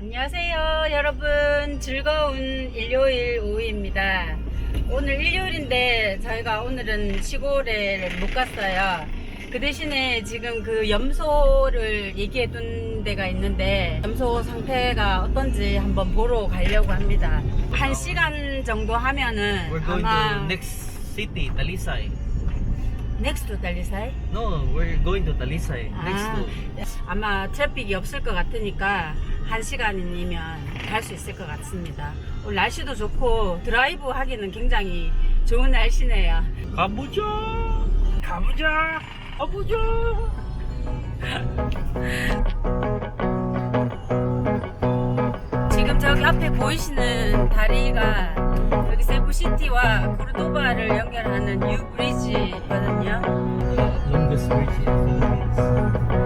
안녕하세요, 여러분. 즐거운 일요일 오후입니다. 오늘 일요일인데 저희가 오늘은 시골에 못 갔어요. 그 대신에 지금 그 염소를 얘기해 둔 데가 있는데 염소 상태가 어떤지 한번 보러 가려고 합니다. 한 시간 정도 하면은 We're going 아마 to next city, Talisay. next to 달리사이? No, we're going to Talisay. Next 아, to. 아마 트래픽이 없을 것 같으니까 한 시간이면 갈 수 있을 것 같습니다. 오늘 날씨도 좋고 드라이브 하기는 굉장히 좋은 날씨네요. 가보자. 가보자. 가보자. 지금 저기 앞에 보이시는 다리가 여기 세부시티와 코르도바를 연결하는 뉴 브리지거든요. The longest bridge in Philippines.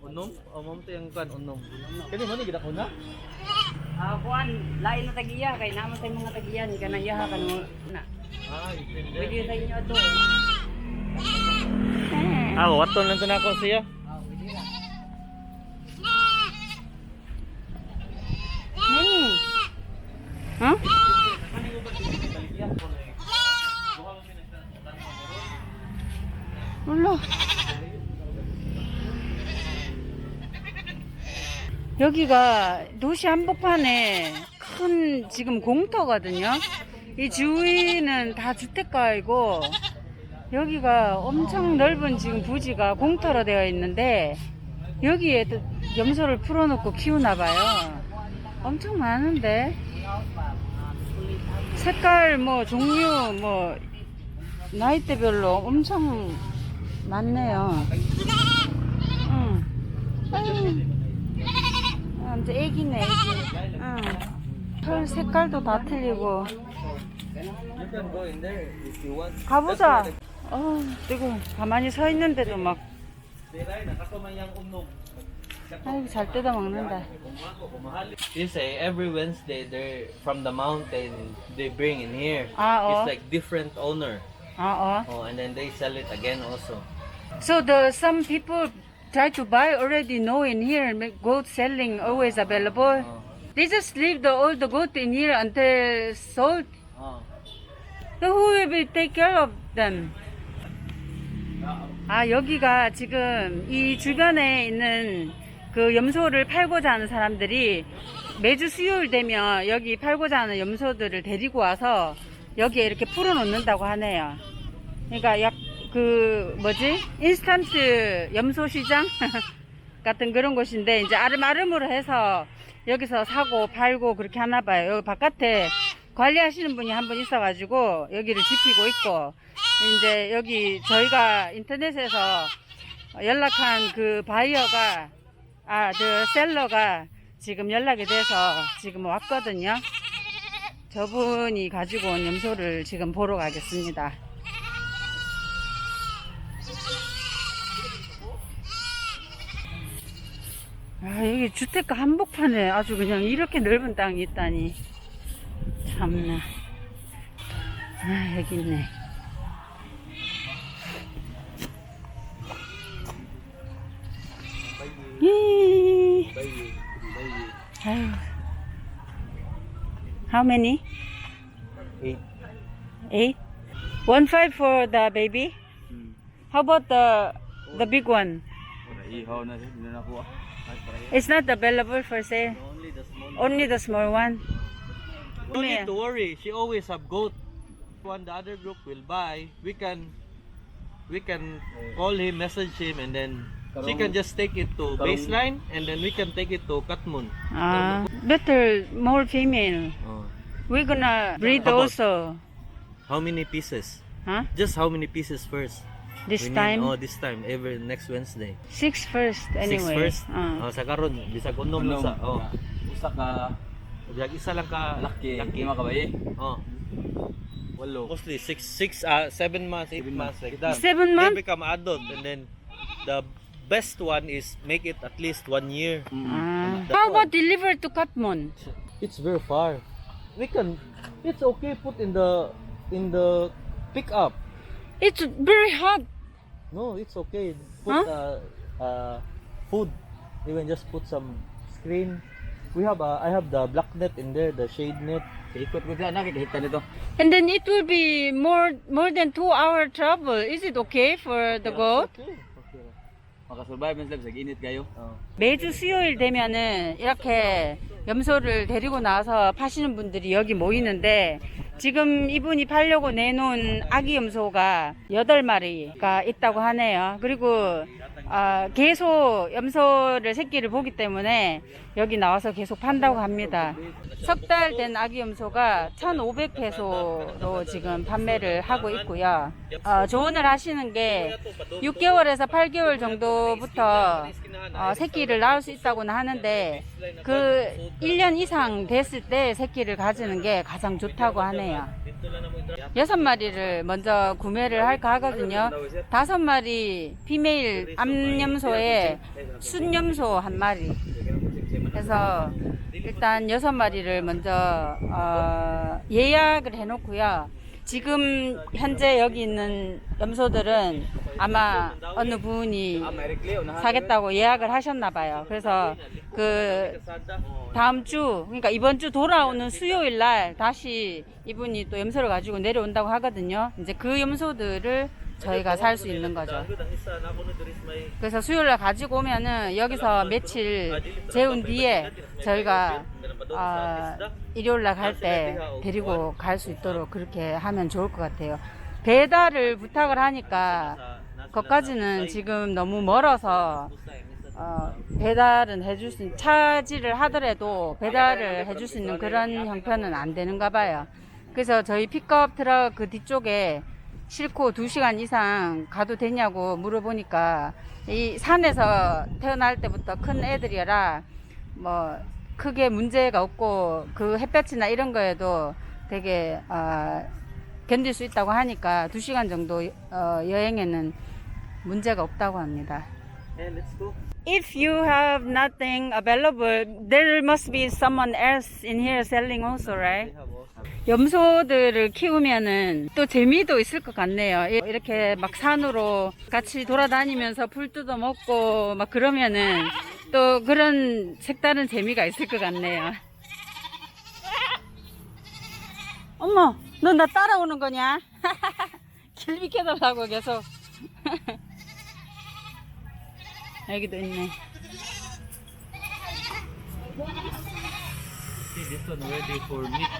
Unom? Oh, ma'am to yung kan unom. Kani mo ni gid ako na? Ah, kuan, lain na tagiya kay naman tay mga tagiya ni kanang yaha kan mo na. Ah, depende. Pwede sa inyo to. Ah, waton lang na ako siya. Nani? Huh? 몰 여기가 도시 한복판에 큰 지금 공터거든요. 이 주위는 다 주택가이고 여기가 엄청 넓은 지금 부지가 공터로 되어 있는데 여기에 또 염소를 풀어놓고 키우나 봐요. 엄청 많은데 색깔 뭐 종류 뭐 나이대별로 엄청 많네요. 응. 아, 이제 애기네, 애기. 응. 털 색깔도 다 틀리고. 가보자. 어, 뜨거. 가만히 서 있는데도 막. 아이고, 잘 뜯어 먹는다. You say every Wednesday they're from the mountain they bring in here. 아, 어. It's like different owner. 아, 어. Oh, and then they sell it again also. So the some people try to buy already know in here goat selling always available. Oh. They just leave the all the goat in here until sold. Oh. So who will be take care of them? 아 여기가 지금 이 주변에 있는 그 염소를 팔고자 하는 사람들이 매주 수요일 되면 여기 팔고자 하는 염소들을 데리고 와서 여기에 이렇게 풀어놓는다고 하네요. 그러니까 약 그 뭐지 인스턴트 염소 시장 같은 그런 곳인데 이제 아름아름으로 해서 여기서 사고 팔고 그렇게 하나 봐요. 여기 바깥에 관리하시는 분이 한 분 있어가지고 여기를 지키고 있고 이제 여기 저희가 인터넷에서 연락한 그 바이어가 아, 그 셀러가 지금 연락이 돼서 지금 왔거든요. 저분이 가지고 온 염소를 지금 보러 가겠습니다. 아, 여기 주택가 한복판에 아주 그냥 이렇게 넓은 땅이 있다니. 참나. 아, 여기 있네. 이 아유. How many? Eight. Eight? One five for the baby. Hmm. How about the the big one? It's not available for sale. Only the small. Only the small one. No need to worry. She always have goat. When the other group will buy, we can we can call him, message him, and then she can just take it to baseline, and then we can take it to Katmun. Ah, better more female. Oh. We're gonna breed How about- also. How many pieces? Huh? Just how many pieces first? This need- time oh, this time. Every next Wednesday. six first anyway. Six first. Ah. Oh, sa karon, bisag unom Unom. sa. Oh. Usa ka Bisag isa lang ka laki. laki. Lima ka ba eh? Oh. Walo. Mostly six, six, uh, seven months, eight Seven months like that. Seven They months? become adult, and then the best one is make it at least one year. Ah. How about deliver to Katmon? It's very far. We can. It's okay. Put in the in the pickup. It's very hot. No, it's okay. Put Huh? uh, uh, food. Even just put some screen. We have uh, I have the black net in there, the shade net. Ikot ko dyan. Nakikita nito. And then it will be more more than two hour travel. Is it okay for the goat? Okay. Okay. Makasurvive man sila sa init kayo. Oh. 매주 수요일 되면은 이렇게 염소를 데리고 나와서 파시는 분들이 여기 모이는데 지금 이분이 팔려고 내놓은 아기 염소가 8마리가 있다고 하네요. 그리고 아, 계속 염소를 새끼를 보기 때문에 여기 나와서 계속 판다고 합니다. 석 달 된 아기 염소가 1,500페소로 지금 판매를 하고 있고요. 어, 조언을 하시는 게 6개월에서 8개월 정도부터 어, 새끼를 낳을 수 있다고는 하는데 그 1년 이상 됐을 때 새끼를 가지는 게 가장 좋다고 하네요. 여섯 마리를 먼저 구매를 할까 하거든요. 다섯 마리 피메일 암염소에 순염소 한 마리. 해서 일단 여섯 마리를 먼저 어, 예약을 해놓고요. 지금 현재 여기 있는 염소들은 아마 어느 분이 사겠다고 예약을 하셨나 봐요. 그래서 그 다음 주 그러니까 이번 주 돌아오는 수요일 날 다시 이분이 또 염소를 가지고 내려온다고 하거든요. 이제 그 염소들을 저희가 살 수 있는 거죠. 그래서 수요일 날 가지고 오면은 여기서 며칠 재운 뒤에 저희가 아, 일요일 날 갈 때 데리고 갈 수 있도록 그렇게 하면 좋을 것 같아요. 배달을 부탁을 하니까 거기까지는 지금 너무 멀어서 어, 배달은 해줄 수 차지를 하더라도 배달을 해줄 수 있는 그런 형편은 안 되는가 봐요. 그래서 저희 픽업 트럭 그 뒤쪽에 싣고 2시간 이상 가도 되냐고 물어보니까 이 산에서 태어날 때부터 큰 애들이라 뭐 크게 문제가 없고 그 햇볕이나 이런 거에도 되게 어, 견딜 수 있다고 하니까 2시간 정도 어, 여행에는 문제가 없다고 합니다. Let's go. If you have nothing available, there must be someone else in here selling also, right? 염소들을 키우면은 또 재미도 있을 것 같네요. 이- 이렇게 막 산으로 같이 돌아다니면서 풀 뜯어 먹고 막 그러면은 또 그런 색다른 재미가 있을 것 같네요. 어머, 너 나 따라오는 거냐? 길 비켜달라고 계속. ಹೇಗಿದೆ See this one ready for meat.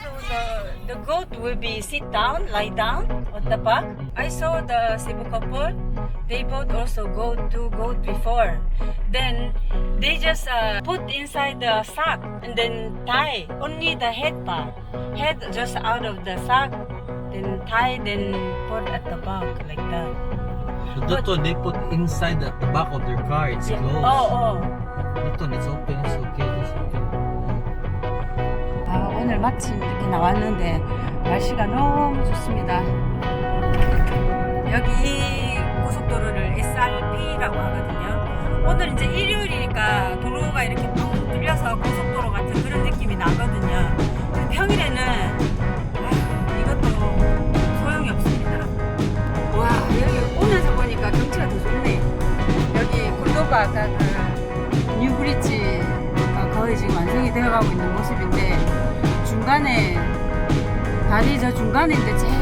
So the, the goat will be sit down, lie down on the back. I saw the Cebu couple. They both also goat to goat before. Then they just uh, put inside the sack and then tie only the head part. Head just out of the sack, then tie, then put at the back like that. One they put inside at the back of their car. It's Yeah. closed. Oh, oh. That one it's open. It's okay. It's okay. 아, 오늘 마침 이렇게 나왔는데 날씨가 너무 좋습니다. 여기 이 고속도로를 SRP라고 하거든요. 오늘 이제 일요일이니까 도로가 이렇게 뻥 뚫려서 고속도로 같은 그런 느낌이 되어가고 있는 모습인데 중간에 다리 저 중간에 있는데 제